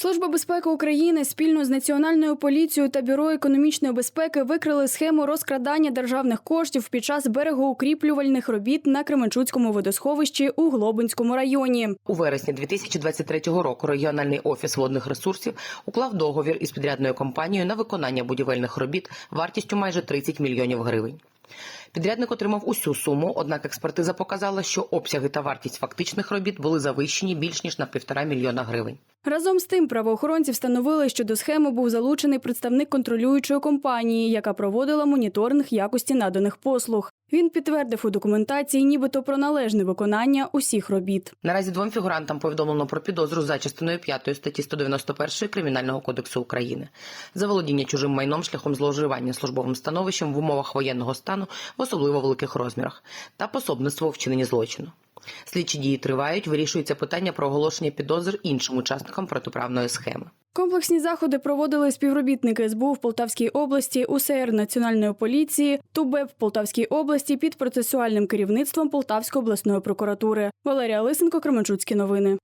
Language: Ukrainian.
Служба безпеки України спільно з Національною поліцією та бюро економічної безпеки викрили схему розкрадання державних коштів під час берегоукріплювальних робіт на Кременчуцькому водосховищі у Глобинському районі. У вересні 2023 року регіональний офіс водних ресурсів уклав договір із підрядною компанією на виконання будівельних робіт вартістю майже 30 мільйонів гривень. Підрядник отримав усю суму, однак експертиза показала, що обсяги та вартість фактичних робіт були завищені більш ніж на півтора мільйона гривень. Разом з тим правоохоронці встановили, що до схеми був залучений представник контролюючої компанії, яка проводила моніторинг якості наданих послуг. Він підтвердив у документації, нібито про належне виконання усіх робіт. Наразі двом фігурантам повідомлено про підозру за частиною 5 статті 191 Кримінального кодексу України за володіння чужим майном шляхом зловживання службовим становищем в умовах воєнного стану в особливо великих розмірах та пособництво у злочину. Слідчі дії тривають, вирішується питання про оголошення підозр іншим учасникам протиправної схеми. Комплексні заходи проводили співробітники СБУ в Полтавській області, УСР Національної поліції, ТУБЕП в Полтавській області під процесуальним керівництвом Полтавської обласної прокуратури. Валерія Лисенко, Кременчуцькі новини.